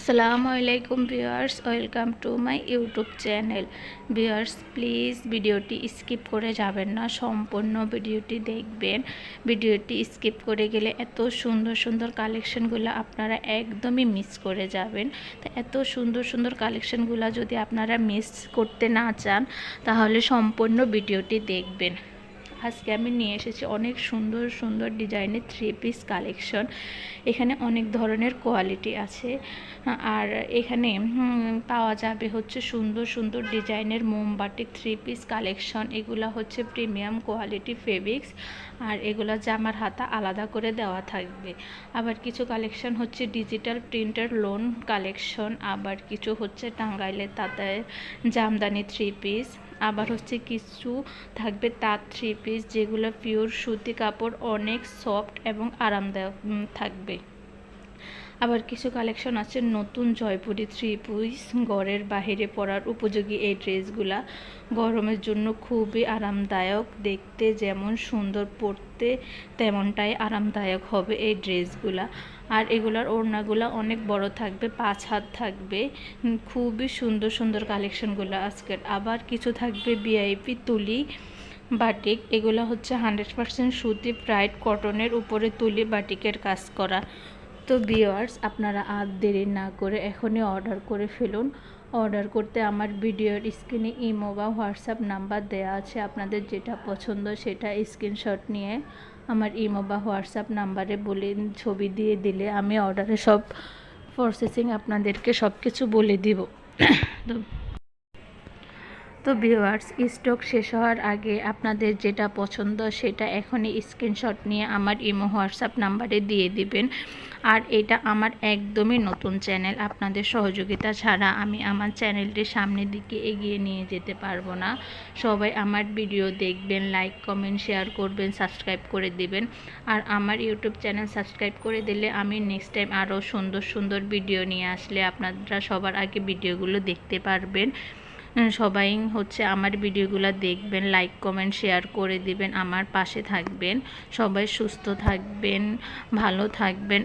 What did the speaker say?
আসসালামু আলাইকুম viewers, welcome to my YouTube channel. Viewers, please ভিডিওটি স্কিপ করে যাবেন না, সম্পূর্ণ ভিডিওটি দেখবেন। ভিডিওটি স্কিপ করে গেলে এত সুন্দর সুন্দর কালেকশনগুলো আপনারা একদমই মিস করে যাবেন। তো এত সুন্দর সুন্দর কালেকশনগুলো যদি আপনারা মিস করতে না চান, তাহলে সম্পূর্ণ ভিডিওটি দেখবেন। আজকে আমি নিয়ে এসেছি অনেক সুন্দর সুন্দর ডিজাইনের থ্রি পিস কালেকশন এখানে অনেক ধরনের কোয়ালিটি আছে। আর এখানে পাওয়া যাবে হচ্ছে সুন্দর সুন্দর ডিজাইনের মোমবাটিক থ্রি পিস কালেকশন এগুলা হচ্ছে প্রিমিয়াম কোয়ালিটি ফেব্রিক্স আর এগুলো জামার হাতা আলাদা করে দেওয়া থাকবে। আবার কিছু কালেকশন হচ্ছে ডিজিটাল প্রিন্টার লোন কালেকশন আবার কিছু হচ্ছে টাঙ্গাইলের তাতায় জামদানি থ্রি পিস আবার হচ্ছে কিছু থাকবে তাঁত থ্রি পিস যেগুলো পিওর সুতি কাপড়, অনেক সফট এবং আরামদায়ক থাকবে। আবার কিছু কালেকশন আছে, নতুন জয়পুরি থ্রি পিস ঘরের বাহিরে পরার উপযোগী এই ড্রেসগুলা গরমের জন্য খুবই আরামদায়ক, দেখতে যেমন সুন্দর, পরতে তেমনটাই আরামদায়ক হবে এই ড্রেসগুলা। আর এগুলার ওড়নাগুলো অনেক বড় থাকবে, পাঁচ হাত থাকবে খুবই সুন্দর সুন্দর কালেকশনগুলো আজকের। আবার কিছু থাকবে বিআইপি তুলি, বাটিক, এগুলো হচ্ছে হান্ড্রেড পারসেন্ট সুতি ব্রাইট কটনের উপরে তুলি, বাটিকের কাজ করা। তো বিয়ার্স আপনারা আর দেরি না করে এখনই অর্ডার করে ফেলুন। অর্ডার করতে আমার ভিডিওর স্ক্রিনে ইমো বা হোয়াটসঅ্যাপ নাম্বার দেয়া আছে। আপনাদের যেটা পছন্দ সেটা স্ক্রিনশট নিয়ে আমার ইমো বা হোয়াটসঅ্যাপ নাম্বারে বলে, ছবি দিয়ে দিলে আমি অর্ডারে সব প্রসেসিং আপনাদেরকে সব কিছু বলে দিব। তো তো ভিউয়ার্স, স্টক শেষ হওয়ার আগে আপনাদের যেটা পছন্দ সেটা এখনই স্ক্রিনশট নিয়ে আমার ইমো হোয়াটসঅ্যাপ নাম্বারে দিয়ে দিবেন। আর এটা আমার একদমই নতুন চ্যানেল, আপনাদের সহযোগিতা ছাড়া আমি আমার চ্যানেলটি সামনের দিকে এগিয়ে নিয়ে যেতে পারব না। সবাই আমার ভিডিও দেখবেন, লাইক, কমেন্ট, শেয়ার করবেন, সাবস্ক্রাইব করে দিবেন। আর আমার ইউটিউব চ্যানেল সাবস্ক্রাইব করে দিলে আমি নেক্সট টাইম আরও সুন্দর সুন্দর ভিডিও নিয়ে আসলে আপনারা সবার আগে ভিডিওগুলো দেখতে পারবেন। সবাই হচ্ছে আমার ভিডিওগুলো দেখবেন লাইক কমেন্ট শেয়ার করে দিবেন, আমার পাশে থাকবেন, সবাই সুস্থ থাকবেন, ভালো থাকবেন।